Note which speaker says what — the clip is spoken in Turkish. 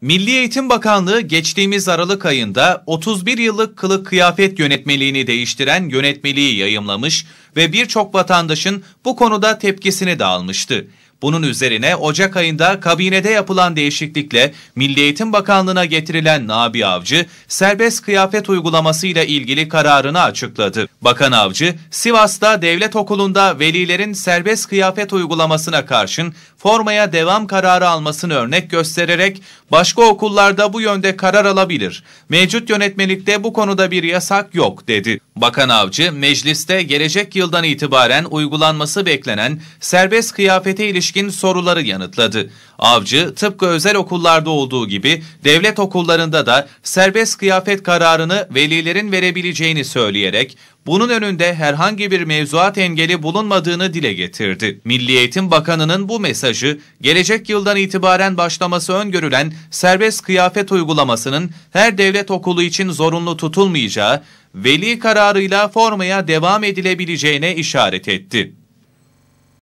Speaker 1: Milli Eğitim Bakanlığı geçtiğimiz Aralık ayında 31 yıllık kılık kıyafet yönetmeliğini değiştiren yönetmeliği yayımlamış ve birçok vatandaşın bu konuda tepkisini de almıştı. Bunun üzerine Ocak ayında kabinede yapılan değişiklikle Milli Eğitim Bakanlığı'na getirilen Nabi Avcı, serbest kıyafet uygulamasıyla ilgili kararını açıkladı. Bakan Avcı, Sivas'ta devlet okulunda velilerin serbest kıyafet uygulamasına karşın formaya devam kararı almasını örnek göstererek başka okullarda bu yönde karar alabilir. Mevcut yönetmelikte bu konuda bir yasak yok dedi. Bakan Avcı, mecliste gelecek yıldan itibaren uygulanması beklenen serbest kıyafete ilişkin soruları yanıtladı. Avcı, tıpkı özel okullarda olduğu gibi devlet okullarında da serbest kıyafet kararını velilerin verebileceğini söyleyerek bunun önünde herhangi bir mevzuat engeli bulunmadığını dile getirdi. Milli Eğitim Bakanı'nın bu mesajı gelecek yıldan itibaren başlaması öngörülen serbest kıyafet uygulamasının her devlet okulu için zorunlu tutulmayacağı, veli kararıyla formaya devam edilebileceğine işaret etti.